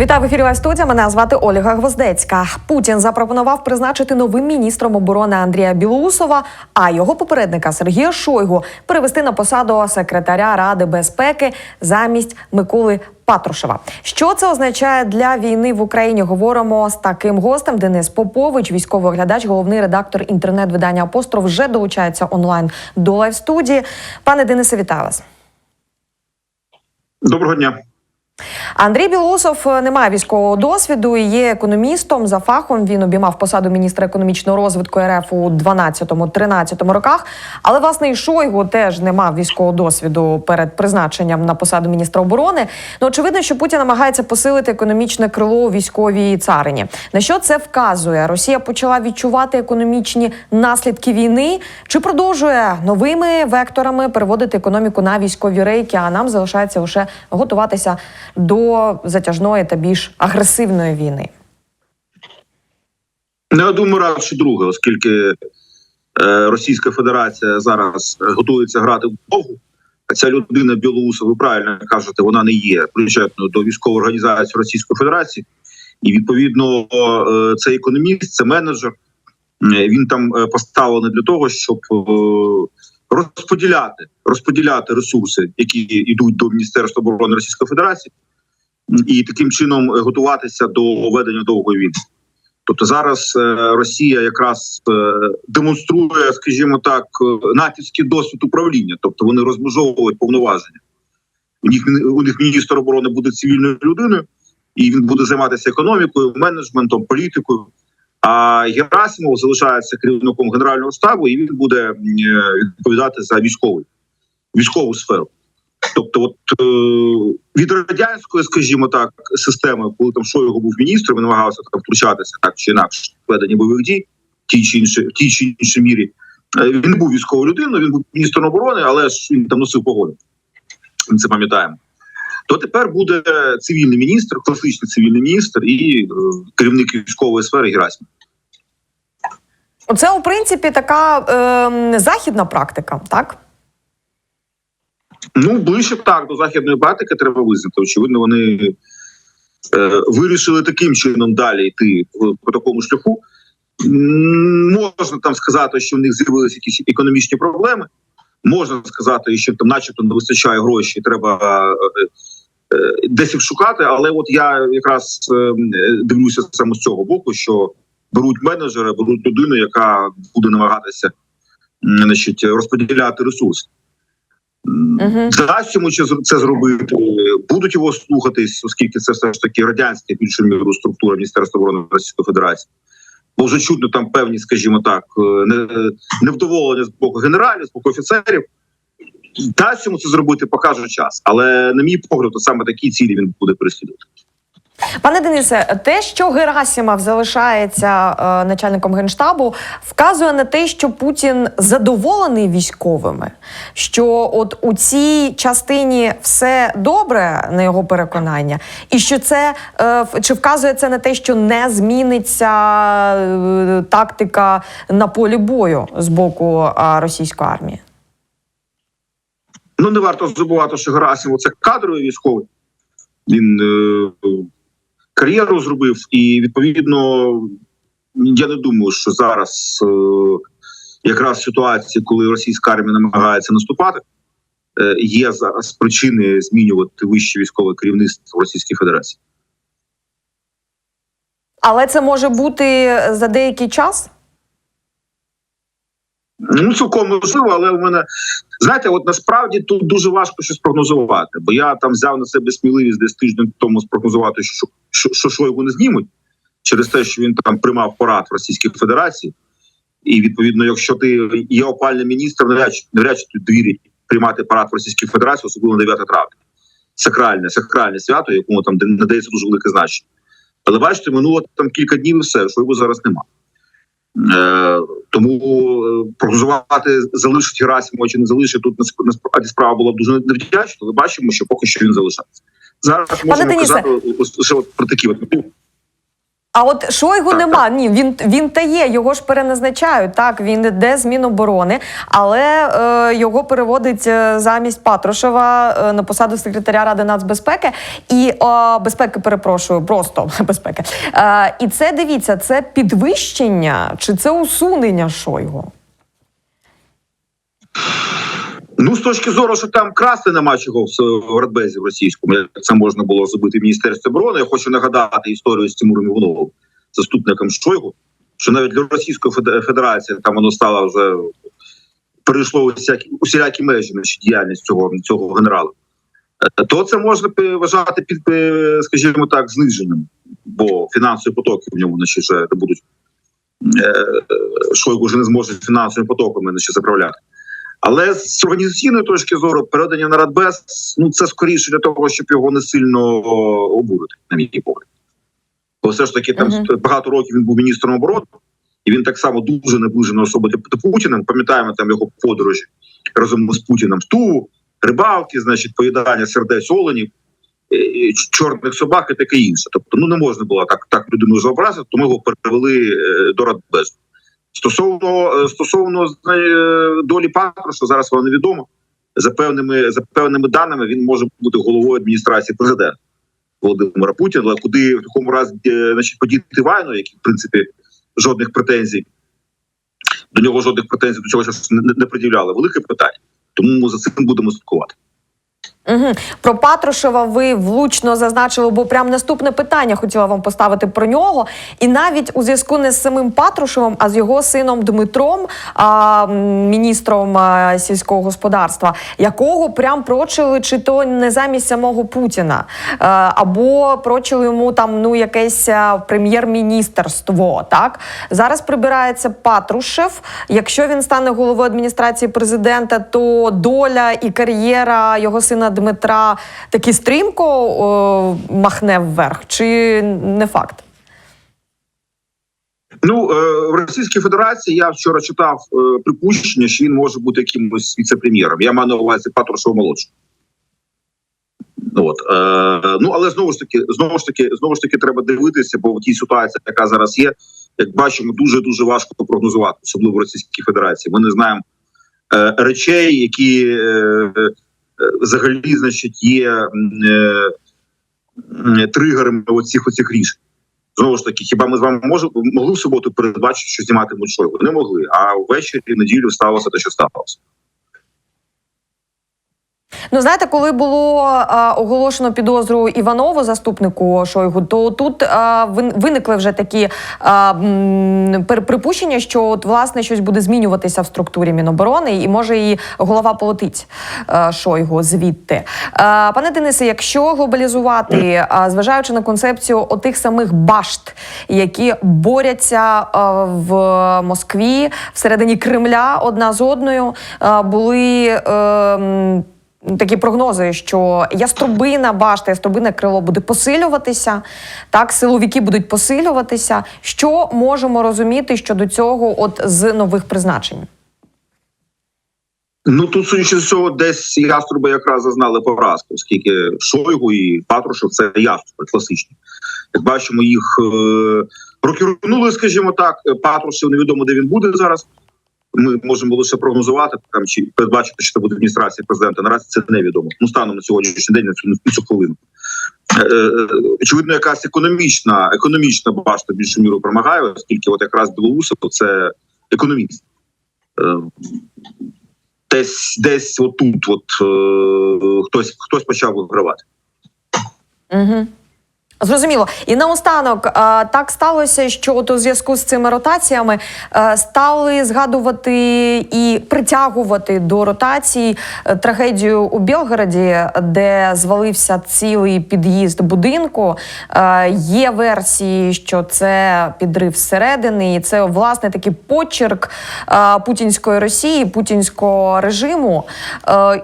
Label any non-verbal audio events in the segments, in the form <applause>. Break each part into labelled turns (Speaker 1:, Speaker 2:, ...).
Speaker 1: Вітаю в ефірі Лайв студія. Мене звати Ольга Гвоздецька. Путін запропонував призначити новим міністром оборони Андрія Білоусова, а його попередника Сергія Шойгу перевести на посаду секретаря Ради безпеки замість Миколи. Патрушева, що це означає для війни в Україні? Говоримо з таким гостем. Денис Попович, військовий оглядач, головний редактор інтернет-видання Апостроф, вже долучається онлайн до лайв студії. Пане Денисе, вітаю вас.
Speaker 2: Доброго дня.
Speaker 1: Андрій Білоусов е, не має військового досвіду і є економістом за фахом. Він обіймав посаду міністра економічного розвитку РФ у 12-13 роках. Але власне і Шойгу теж не мав військового досвіду перед призначенням на посаду міністра оборони. Ну очевидно, що Путін намагається посилити економічне крило у військовій царині. На що це вказує? Росія почала відчувати економічні наслідки війни чи продовжує новими векторами переводити економіку на військові рейки? А нам залишається лише готуватися до затяжної та більш агресивної війни.
Speaker 2: Ну, я думаю, радше друге, оскільки е, Російська Федерація зараз готується грати в довгу. А ця людина Білоуса, ви правильно кажете, вона не є причетною до військової організації Російської Федерації, і відповідно е, це економіст, це менеджер. Е, Він там е, поставлений для того, щоб е, розподіляти розподіляти ресурси, які йдуть до Міністерства оборони Російської Федерації, і таким чином е, готуватися до ведення довгої війни. Тобто зараз е, Росія якраз е, демонструє, скажімо так, натівський досвід управління, тобто вони розмежовують повноваження. У них у них міністр оборони буде цивільною людиною, і він буде займатися економікою, менеджментом, політикою. А Герасимов залишається керівником генерального штабу, і він буде відповідати за військовий військову сферу. Тобто, от е, від радянської, скажімо так, системи, коли там Шойгу був міністром, він намагався там втручатися так чи інакше в ведення бойових дій, в тій чи іншій, в тій чи іншій мірі. Е, він був військовою людиною, він був міністром оборони, але ж він там носив погоду. Ми це пам'ятаємо. То тепер буде цивільний міністр, класичний цивільний міністр і е, керівник військової сфери Герасимов.
Speaker 1: Це у принципі така е, західна практика, так?
Speaker 2: Ну, ближче так до західної практики треба визнати. Очевидно, вони е, вирішили таким чином далі йти по такому шляху. Можна там сказати, що в них з'явилися якісь економічні проблеми. Можна сказати, що там, начебто, не вистачає грошей, треба е, е, десь їх шукати. Але от я якраз е, дивлюся саме з цього боку, що беруть менеджера, беруть людину, яка буде намагатися значить, розподіляти ресурси.
Speaker 1: Угу.
Speaker 2: Дасть йому це зробити, будуть його слухатись, оскільки це все ж таки радянська більшу міру структура Міністерства оборони Російської Федерації. Бо вже чутно там певні, скажімо так, е, невдоволення з боку генералів, з боку офіцерів. Дасть йому це зробити, покаже час. Але, на мій погляд, саме такі цілі він буде переслідувати.
Speaker 1: Пане Денисе, те, що Герасимов залишається е, начальником генштабу, вказує на те, що Путін задоволений військовими, що от у цій частині все добре на його переконання, і що це е, чи вказує це на те, що не зміниться е, тактика на полі бою з боку е, російської армії?
Speaker 2: Ну не варто забувати, що Герасимов це кадровий військовий. Він е, кар'єру зробив, і відповідно я не думаю, що зараз е, якраз ситуація, коли російська армія намагається наступати, е, є зараз причини змінювати вище військове керівництво Російської Федерації.
Speaker 1: Але це може бути за деякий час.
Speaker 2: Ну, цілком можливо, але в мене знаєте, от насправді тут дуже важко щось прогнозувати, бо я там взяв на себе сміливість десь тиждень тому спрогнозувати, що що, що Шойгу не знімуть через те, що він там приймав порад в Російській Федерації. І відповідно, якщо ти є опальний міністр, навряд чи навряд чи довірять приймати парад в Російській Федерації, особливо на 9 травня. Сакральне, сакральне свято, якому там надається дуже велике значення. Але бачите, минуло там кілька днів і все, що його зараз немає. Тому е, прогнозувати залишить Герасимова чи не залишить тут насп- насправді справа була б дуже невдячна, але бачимо, що поки що він залишається. Зараз можемо казати лише от про такі от.
Speaker 1: А от Шойгу нема. Ні, він він та є, його ж переназначають. Так, він йде з Міноборони, але е, його переводить е, замість Патрушева е, на посаду секретаря Ради нацбезпеки і е, безпеки, перепрошую, просто <laughs> безпеки. Е, і це дивіться, це підвищення чи це усунення Шойгу?
Speaker 2: Ну, з точки зору, що там красти нема чого в Радбезі в російському, як це можна було зробити в Міністерстві оборони. Я хочу нагадати історію з Тимуром Івановим, заступником Шойгу, що навіть для Російської Федерації там воно стало вже перейшло усякі усілякі межі значить, діяльність цього, цього генерала. Е, То це можна вважати під, скажімо так, зниженням, бо фінансові потоки в ньому значить, вже не будуть. Е, Шойгу вже не зможе фінансовими потоками значить, заправляти. Але з організаційної точки зору передання на Радбез ну це скоріше для того, щоб його не сильно обурити, на мій погляд. Бо все ж таки там
Speaker 1: Мгм.
Speaker 2: багато років він був міністром оборони, і він так само дуже наближена особа до Путіна. Пам'ятаємо там його подорожі разом з Путіним в Туву, рибалки, значить, поїдання сердець оленів, е, чорних собак і таке інше. Тобто, ну не можна було так так людину зобразити, тому його перевели е, до Радбезу. Стосовно е, стосовно е, долі Патруша, зараз вона невідома. За певними за певними даними він може бути головою адміністрації президента Володимира Путіна. Але куди в такому разі е, значить подіти Вайну, який в принципі жодних претензій до нього жодних претензій до цього часу не, не приділяли. Велике питання. Тому ми за цим будемо слідкувати.
Speaker 1: Угу. Про Патрушева ви влучно зазначили, бо прям наступне питання хотіла вам поставити про нього. І навіть у зв'язку не з самим Патрушевим, а з його сином Дмитром, а, міністром а, сільського господарства, якого прям прочили, чи то не замість самого Путіна, а, або прочили йому там ну якесь прем'єр-міністерство. Так зараз прибирається Патрушев. Якщо він стане головою адміністрації президента, то доля і кар'єра його сина Дмитра таки стрімко о, махне вверх, чи не факт?
Speaker 2: Ну е, в Російській Федерації я вчора читав е, припущення, що він може бути якимось віце-прем'єром. Я маю на увазі Патрушева молодшого. От е, ну але знову ж таки, знову ж таки, знову ж таки, треба дивитися, бо в тій ситуації, яка зараз є, як бачимо, дуже дуже важко прогнозувати, особливо в Російській Федерації. Ми не знаємо е, речей, які е, взагалі, значить, є е, м, тригерами оцих оцих рішень. Знову ж таки, хіба ми з вами можемо могли в суботу передбачити, що зніматимуть Шойгу? Не могли. А ввечері в неділю сталося те, що сталося.
Speaker 1: Ну знаєте, коли було а, оголошено підозру Іванову, заступнику Шойгу, то тут а, виникли вже такі а, припущення, що от власне щось буде змінюватися в структурі Міноборони, і може і голова полетить а, Шойгу звідти. А, пане Денисе, якщо глобалізувати, а, зважаючи на концепцію отих самих башт, які борються а, в Москві всередині Кремля одна з одною, а, були. е, м, Такі прогнози, що яструбина башта, яструбине крило буде посилюватися, так силовики будуть посилюватися. Що можемо розуміти щодо цього, от з нових призначень?
Speaker 2: Ну тут судячи з цього, десь яструби якраз зазнали поразки, оскільки Шойгу і Патрушев це яструби класичні. Як бачимо, їх е, прокернули, скажімо так. Патрушев невідомо, де він буде зараз. Ми можемо лише прогнозувати там чи передбачити, що це буде адміністрація президента. Наразі це невідомо. Ну станом на сьогоднішній день на цю, на цю хвилину. Е, е, Очевидно, якась економічна, економічна башта більшу міру перемагає, оскільки от якраз Білоусов це економіст. Е, Десь десь отут, от хтось хтось почав вигравати.
Speaker 1: Угу. Зрозуміло. І наостанок так сталося, що от у зв'язку з цими ротаціями е, стали згадувати і притягувати до ротації е, трагедію у Білгороді, де звалився цілий під'їзд будинку. Е, Є версії, що це підрив зсередини, і це власне такий почерк путінської Росії, путінського режиму,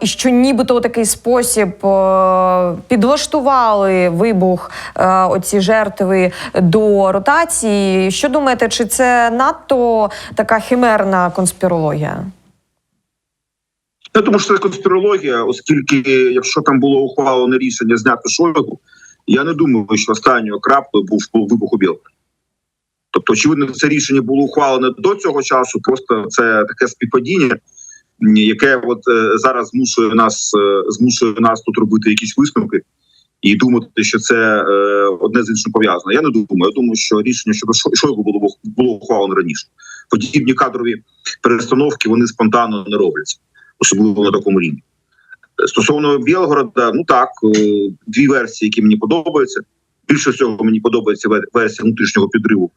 Speaker 1: і що нібито у такий спосіб підлаштували вибух оці жертви до ротації. Що думаєте, чи це надто така химерна конспірологія?
Speaker 2: Я думаю, що це конспірологія, оскільки якщо там було ухвалене рішення зняти Шойгу, я не думаю, що останньою краплею був вибух у Білгороді. Тобто, очевидно, це рішення було ухвалене до цього часу. Просто це таке співпадіння, яке от е, зараз змушує нас е, змушує нас тут робити якісь висновки і думати, що це е, одне з іншим пов'язано. Я не думаю. Я думаю, що рішення щодо Шойгу було було ухвалено раніше. Подібні кадрові перестановки вони спонтанно не робляться, особливо на такому рівні. Стосовно Білгорода, ну так, е, дві версії, які мені подобаються. Більше всього мені подобається версія внутрішнього підриву.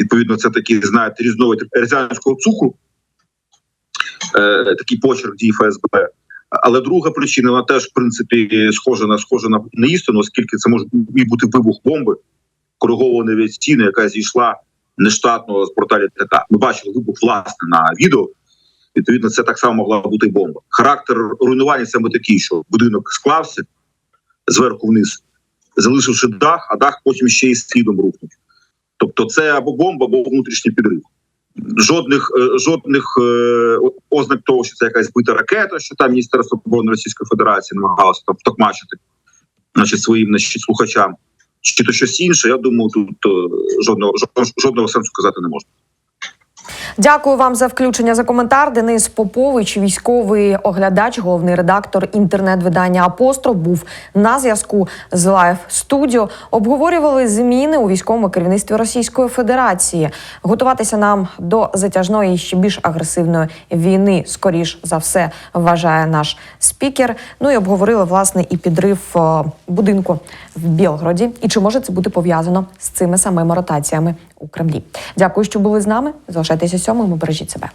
Speaker 2: Відповідно, це такий, знаєте, різновид рязанського цукру, е, такий почерк дій ФСБ. Але друга причина вона теж в принципі схожа на схожа на, на істину, оскільки це може і бути вибух бомби, коригованої авіаційної, яка зійшла нештатно з порталі ТК. Ми бачили вибух власне на відео. Відповідно, це так само могла бути бомба. Характер руйнування саме такий, що будинок склався зверху вниз, залишивши дах, а дах потім ще й слідом рухнув. Тобто, це або бомба, або внутрішній підрив. Жодних е, жодних е, ознак того, що це якась бита ракета, що там Міністерство оборони Російської Федерації намагалося там втокмачити значить, своїм значить, слухачам, чи то щось інше. Я думаю, тут е, жодного жодного, жодного сенсу казати не можна.
Speaker 1: Дякую вам за включення за коментар. Денис Попович, військовий оглядач, головний редактор інтернет-видання Апостроф, був на зв'язку з Лайф Студіо. Обговорювали зміни у військовому керівництві Російської Федерації. Готуватися нам до затяжної і ще більш агресивної війни, скоріш за все, вважає наш спікер. Ну і обговорили власне і підрив е, будинку в Білгороді. І чи може це бути пов'язано з цими самими ротаціями у Кремлі? Дякую, що були з нами. Залишайтеся сьомими. Бережіть себе.